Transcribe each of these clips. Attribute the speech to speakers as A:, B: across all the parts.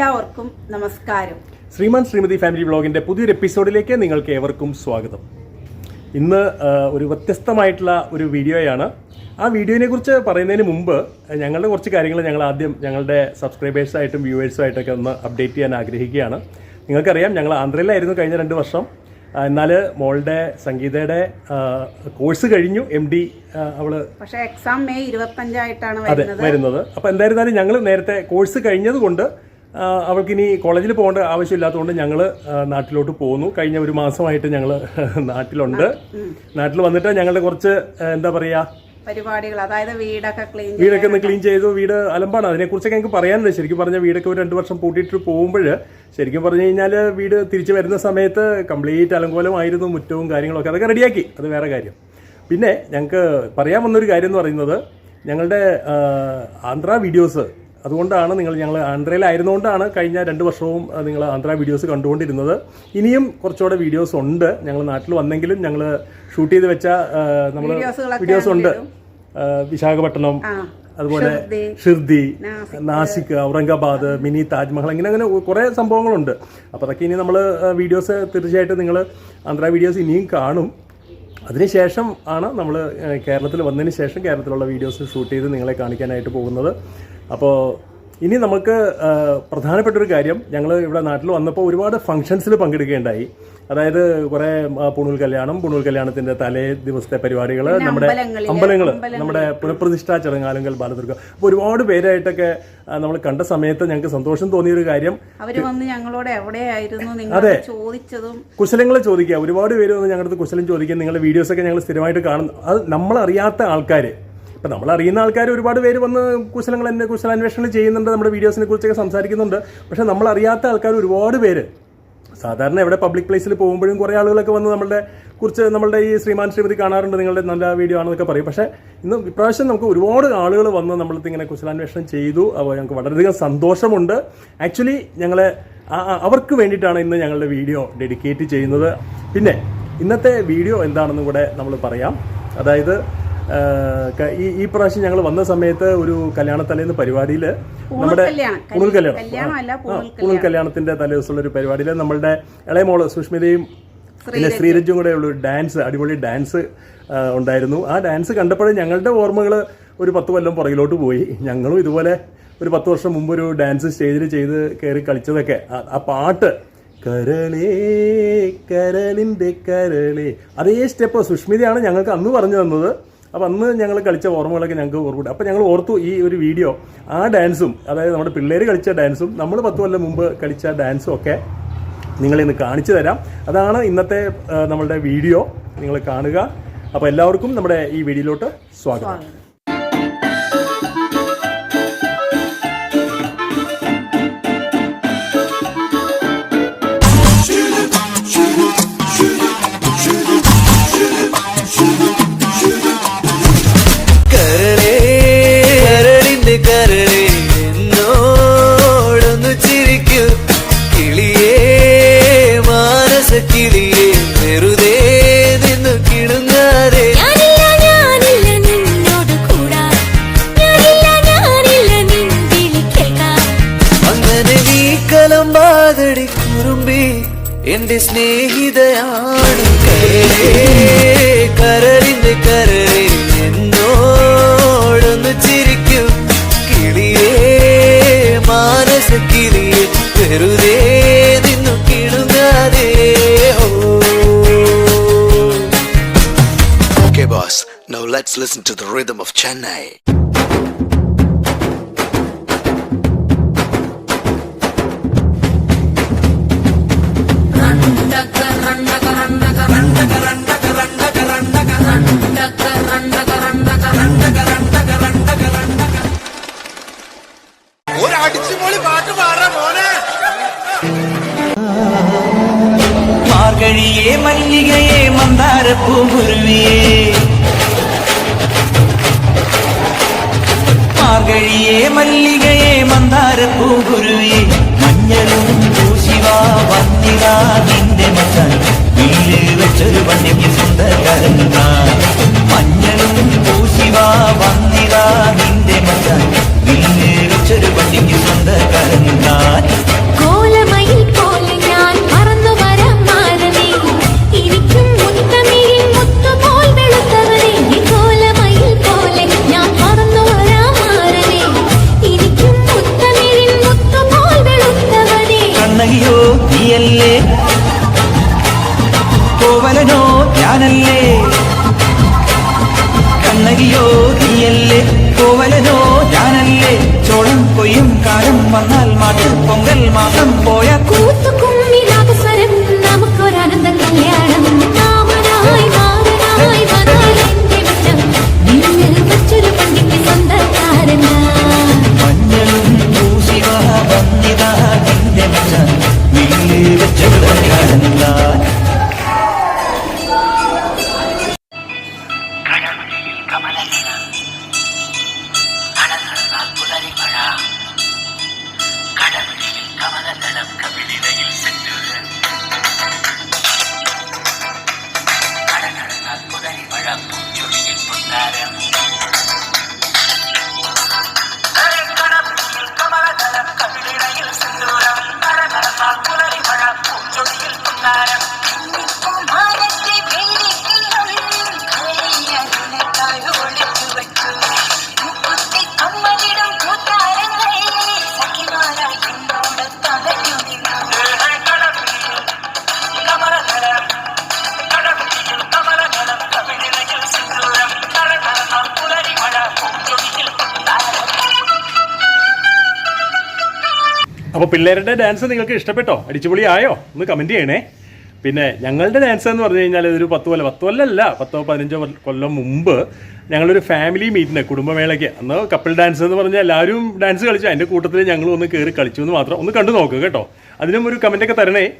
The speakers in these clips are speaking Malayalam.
A: എല്ലാവർക്കും നമസ്കാരം.
B: ശ്രീമാൻ ശ്രീമതി ഫാമിലി ബ്ലോഗിന്റെ പുതിയൊരു എപ്പിസോഡിലേക്ക് നിങ്ങൾക്ക് ഏവർക്കും സ്വാഗതം. ഇന്ന് ഒരു വ്യത്യസ്തമായിട്ടുള്ള ഒരു വീഡിയോയാണ്. ആ വീഡിയോനെ കുറിച്ച് പറയുന്നതിന് മുമ്പ് ഞങ്ങളുടെ കുറച്ച് കാര്യങ്ങൾ ഞങ്ങൾ ആദ്യം ഞങ്ങളുടെ സബ്സ്ക്രൈബേഴ്സായിട്ടും വ്യൂവേഴ്സുമായിട്ടൊക്കെ ഒന്ന് അപ്ഡേറ്റ് ചെയ്യാൻ ആഗ്രഹിക്കുകയാണ്. നിങ്ങൾക്കറിയാം ഞങ്ങൾ ആന്ധ്രയിലായിരുന്നു കഴിഞ്ഞ രണ്ട് വർഷം. എന്നാൽ മോളുടെ സംഗീതയുടെ കോഴ്സ് കഴിഞ്ഞു. എം ഡി അവൾ
A: പക്ഷേ എക്സാം മെയ് ഇരുപത്തഞ്ചായിട്ടാണ്
B: അതെ
A: വരുന്നത്.
B: അപ്പോൾ എന്തായിരുന്നാലും ഞങ്ങൾ നേരത്തെ കോഴ്സ് കഴിഞ്ഞതുകൊണ്ട് ആ, അവൾക്കിനി കോളേജിൽ പോകേണ്ട ആവശ്യമില്ലാത്തതുകൊണ്ട് ഞങ്ങൾ നാട്ടിലോട്ട് പോന്നു കഴിഞ്ഞ ഒരു മാസമായിട്ട് ഞങ്ങൾ നാട്ടിലുണ്ട്. നാട്ടിൽ വന്നിട്ട് ഞങ്ങളുടെ കുറച്ച് എന്താ പറയുക
A: പരിപാടികൾ അതായത് വീടൊക്കെ ക്ലീൻ
B: വീടൊക്കെ ഒന്ന് ക്ലീൻ ചെയ്തു. വീട് അലമ്പാണ്. അതിനെക്കുറിച്ചൊക്കെ ഞങ്ങൾക്ക് പറയാനില്ല ശരിക്കും പറഞ്ഞാൽ വീടൊക്കെ ഒരു രണ്ട് വർഷം പൂട്ടിയിട്ട് പോകുമ്പോൾ ശരിക്കും പറഞ്ഞു കഴിഞ്ഞാൽ വീട് തിരിച്ചു വരുന്ന സമയത്ത് കംപ്ലീറ്റ് അലങ്കോലമായിരുന്നു മുറ്റവും കാര്യങ്ങളൊക്കെ അതൊക്കെ റെഡിയാക്കി. അത് വേറെ കാര്യം. പിന്നെ ഞങ്ങൾക്ക് പറയാൻ വന്നൊരു കാര്യം എന്ന് പറയുന്നത് ഞങ്ങളുടെ ആന്ധ്ര വീഡിയോസ് അതുകൊണ്ടാണ് നിങ്ങൾ ഞങ്ങൾ ആന്ധ്രയിലായിരുന്നുകൊണ്ടാണ് കഴിഞ്ഞ രണ്ട് വർഷവും നിങ്ങൾ ആന്ധ്ര വീഡിയോസ് കണ്ടുകൊണ്ടിരുന്നത്. ഇനിയും കുറച്ചുകൂടെ വീഡിയോസ് ഉണ്ട്. ഞങ്ങൾ നാട്ടിൽ വന്നെങ്കിലും ഞങ്ങൾ ഷൂട്ട് ചെയ്ത് വെച്ച നമ്മൾ വീഡിയോസ് ഉണ്ട്. വിശാഖപട്ടണം അതുപോലെ
A: ഷിർദി. നാസിക്.
B: ഔറംഗാബാദ് മിനി താജ്മഹൽ ഇങ്ങനെ അങ്ങനെ കുറേ സംഭവങ്ങളുണ്ട്. അപ്പോൾ അതൊക്കെ ഇനി നമ്മൾ വീഡിയോസ് തീർച്ചയായിട്ടും നിങ്ങൾ ആന്ധ്ര വീഡിയോസ് ഇനിയും കാണും. അതിനുശേഷം ആണ് നമ്മൾ കേരളത്തിൽ വന്നതിന് ശേഷം കേരളത്തിലുള്ള വീഡിയോസ് ഷൂട്ട് ചെയ്ത് നിങ്ങളെ കാണിക്കാനായിട്ട് പോകുന്നത്. അപ്പോൾ ഇനി നമുക്ക് പ്രധാനപ്പെട്ട ഒരു കാര്യം ഞങ്ങൾ ഇവിടെ നാട്ടിൽ വന്നപ്പോൾ ഒരുപാട് ഫംഗ്ഷൻസിൽ പങ്കെടുക്കുകയുണ്ടായി. അതായത് കുറേ പുണൂൽ കല്യാണം പുണൂൽ കല്യാണത്തിന്റെ തലേ ദിവസത്തെ പരിപാടികൾ നമ്മുടെ അമ്പലങ്ങൾ നമ്മുടെ പുനഃപ്രതിഷ്ഠാ ചടങ്ങാലുങ്കൽ ബാലദുർഗ. അപ്പോൾ ഒരുപാട് പേരായിട്ടൊക്കെ നമ്മൾ കണ്ട സമയത്ത് ഞങ്ങൾക്ക് സന്തോഷം തോന്നിയൊരു കാര്യം.
A: അവർ വന്ന് ഞങ്ങളോട് എവിടെയായിരുന്നു നിങ്ങൾ ചോദിച്ചതും
B: കുശലങ്ങൾ ചോദിക്കുക. ഒരുപാട് പേര് വന്ന് ഞങ്ങളുടെ കുശലം ചോദിക്കുക നിങ്ങളുടെ വീഡിയോസൊക്കെ ഞങ്ങൾ സ്ഥിരമായിട്ട് കാണുന്നു അത് നമ്മളറിയാത്ത ആൾക്കാർ ഇപ്പം നമ്മൾ അറിയുന്ന ആൾക്കാർ ഒരുപാട് പേര് വന്ന് കുശലങ്ങൾ എന്നെ കുശലാന്വേഷണങ്ങൾ ചെയ്യുന്നുണ്ട് നമ്മുടെ വീഡിയോസിനെ കുറിച്ചൊക്കെ സംസാരിക്കുന്നുണ്ട്. പക്ഷേ നമ്മൾ അറിയാത്ത ആൾക്കാർ ഒരുപാട് പേര്. സാധാരണ എവിടെ പബ്ലിക് പ്ലേസിൽ പോകുമ്പോഴും കുറേ ആളുകളൊക്കെ വന്ന് നമ്മളുടെ കുറിച്ച് നമ്മളുടെ ഈ ശ്രീമാൻ ശ്രീമതി കാണാറുണ്ട് നിങ്ങളുടെ നല്ല വീഡിയോ ആണെന്നൊക്കെ പറയും. പക്ഷേ ഇന്ന് ഇപ്രാവശ്യം നമുക്ക് ഒരുപാട് ആളുകൾ വന്ന് നമ്മളത് ഇങ്ങനെ കുശലാന്വേഷണം ചെയ്തു. അപ്പോൾ ഞങ്ങൾക്ക് വളരെയധികം സന്തോഷമുണ്ട്. ആക്ച്വലി ഞങ്ങൾ അവർക്ക് വേണ്ടിയിട്ടാണ് ഇന്ന് ഞങ്ങളുടെ വീഡിയോ ഡെഡിക്കേറ്റ് ചെയ്യുന്നത്. പിന്നെ ഇന്നത്തെ വീഡിയോ എന്താണെന്നും കൂടെ നമ്മൾ പറയാം. അതായത് ഈ ഈ പ്രാവശ്യം ഞങ്ങൾ വന്ന സമയത്ത് ഒരു കല്യാണ തലേന്ന് പരിപാടിയിൽ നമ്മുടെ. പുണൽ കല്യാണം. പുണൽ കല്യാണത്തിന്റെ തലേദിവസമുള്ള ഒരു പരിപാടിയിൽ നമ്മളുടെ ഇളയ മോൾ സുഷ്മിതയും പിന്നെ ശ്രീരജും. കൂടെ ഉള്ള ഒരു ഡാൻസ് അടിപൊളി ഡാൻസ് ഉണ്ടായിരുന്നു. ആ ഡാൻസ് കണ്ടപ്പോഴേ ഞങ്ങളുടെ ഓർമ്മകൾ ഒരു പത്ത് കൊല്ലം പുറകിലോട്ട് പോയി. ഞങ്ങളും ഇതുപോലെ ഒരു പത്ത് വർഷം മുമ്പ് ഒരു ഡാൻസ് സ്റ്റേജിൽ ചെയ്ത് കയറി കളിച്ചതൊക്കെ. ആ- ആ പാട്ട് കരളേ കരളിന്റെ കരളേ. അതേ സ്റ്റെപ്പ് സുഷ്മിതയാണ് ഞങ്ങൾക്ക് അന്ന് പറഞ്ഞു തന്നത്. അപ്പം അന്ന് ഞങ്ങൾ കളിച്ച ഓർമ്മകളൊക്കെ ഞങ്ങൾക്ക് ഓർമ്മയുണ്ട്. അപ്പോൾ ഞങ്ങൾ ഓർത്തു ഈ ഒരു വീഡിയോ ആ ഡാൻസും അതായത് നമ്മുടെ പിള്ളേർ കളിച്ച ഡാൻസും നമ്മൾ പത്ത് കൊല്ലം മുമ്പ് കളിച്ച ഡാൻസും ഒക്കെ നിങ്ങളെ ഇന്ന് കാണിച്ചു തരാം. അതാണ് ഇന്നത്തെ നമ്മളുടെ വീഡിയോ നിങ്ങൾ കാണുക. അപ്പോൾ എല്ലാവർക്കും നമ്മുടെ ഈ വീഡിയോയിലോട്ട് സ്വാഗതം.
C: കരളേ എന്നോടൊന്നു ചിരിക്കൂ. കിളിയേ മാനസ കിളിയേ വെറുതെ നിന്നു കിടുങ്ങാതെ.
D: ഞാനില്ല ഞാനില്ല നിന്നോട് കൂടാൻ ഞാനില്ല ഞാനില്ല നിൻ വിളി കേൾക്കാൻ
C: അങ്ങനെ നീ കലമ്പാതടി കുറുമ്പി എന്റെ സ്നേഹിതയാണ്. കരളേ കരളിന്റെ കരളേ
E: Let's listen to the rhythm of Chennai.
F: மார்கழியே மல்லிகையே மந்தார பூங்குருவியே മാർഗഴിയെ മല്ലികയെ മന്ദാരപ്പൂങ്കുരുവിയെ മഞ്ഞളും ശിവ വന്നിതാ നിന്റെ മച്ചാൻ. വീട് വെച്ചൊരു വണ്ടിക്ക് സ്വന്തക്കാരൻ മഞ്ഞളും ശിവ വന്നിതാ നിന്റെ മച്ചാൻ. വീട് വെച്ചൊരു വണ്ടിക്ക് സ്വന്തക്കാരൻ യോഗിയല്ലേ നീയല്ലേ കോവലനോ ഞാനല്ലേ? ചോളം കൊയ്യും കാലം വന്നാൽ മാട്ട് പൊങ്കൽ മാസം പോയ
D: കൂത്ത
B: അപ്പോൾ പിള്ളേരുടെ ഡാൻസ് നിങ്ങൾക്ക് ഇഷ്ടപ്പെട്ടോ? അടിച്ചുപൊളി ആയോ ഒന്ന് കമന്റ് ചെയ്യണേ. പിന്നെ ഞങ്ങളുടെ ഡാൻസ് എന്ന് പറഞ്ഞു കഴിഞ്ഞാൽ ഇതൊരു പത്ത് കൊല്ലം പത്ത് കൊല്ലമല്ല പത്തോ പതിനഞ്ചോ കൊല്ല- മുമ്പ് ഞങ്ങളൊരു ഫാമിലി മീറ്റിന് കുടുംബമേളയ്ക്ക്. അന്ന് കപ്പിൾ ഡാൻസ് എന്ന് പറഞ്ഞാൽ എല്ലാവരും ഡാൻസ് കളിച്ചു. അതിന്റെ കൂട്ടത്തിൽ ഞങ്ങൾ ഒന്ന് കയറി കളിച്ചു എന്ന് മാത്രം ഒന്ന് കണ്ടു നോക്കുക കേട്ടോ. അതിനും ഒരു കമന്റൊക്കെ തരണേ.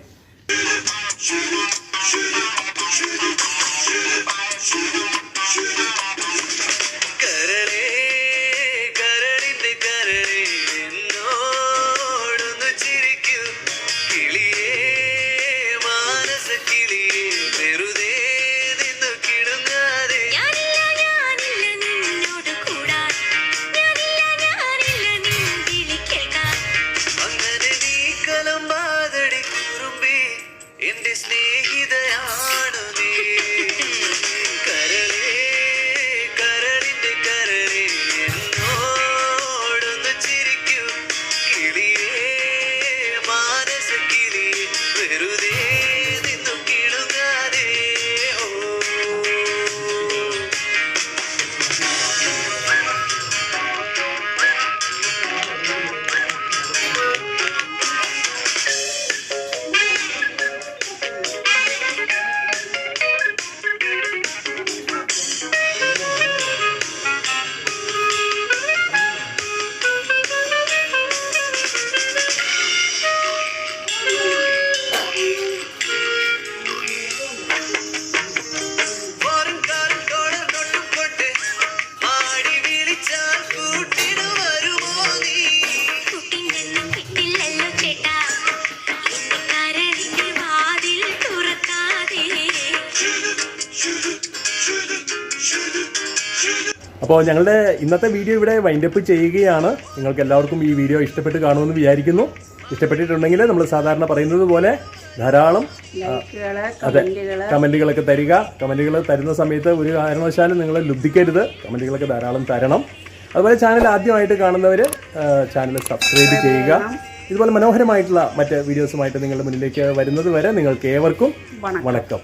B: അപ്പോൾ ഞങ്ങളുടെ ഇന്നത്തെ വീഡിയോ ഇവിടെ വൈൻഡപ്പ് ചെയ്യുകയാണ്. നിങ്ങൾക്ക് എല്ലാവർക്കും ഈ വീഡിയോ ഇഷ്ടപ്പെട്ട് കാണുമെന്ന് വിചാരിക്കുന്നു. ഇഷ്ടപ്പെട്ടിട്ടുണ്ടെങ്കിൽ നമ്മൾ സാധാരണ പറയുന്നത് പോലെ ധാരാളം അതെ കമന്റുകളൊക്കെ തരിക. കമന്റുകൾ തരുന്ന സമയത്ത് ഒരു കാരണവശാലും നിങ്ങൾ ലുബ്ധിക്കരുത് കമന്റുകളൊക്കെ ധാരാളം തരണം. അതുപോലെ ചാനൽ ആദ്യമായിട്ട് കാണുന്നവർ ചാനൽ സബ്സ്ക്രൈബ് ചെയ്യുക. ഇതുപോലെ മനോഹരമായിട്ടുള്ള മറ്റ് വീഡിയോസുമായിട്ട് നിങ്ങളുടെ മുന്നിലേക്ക് വരുന്നത് വരെ നിങ്ങൾക്ക് ഏവർക്കും. വണക്കം.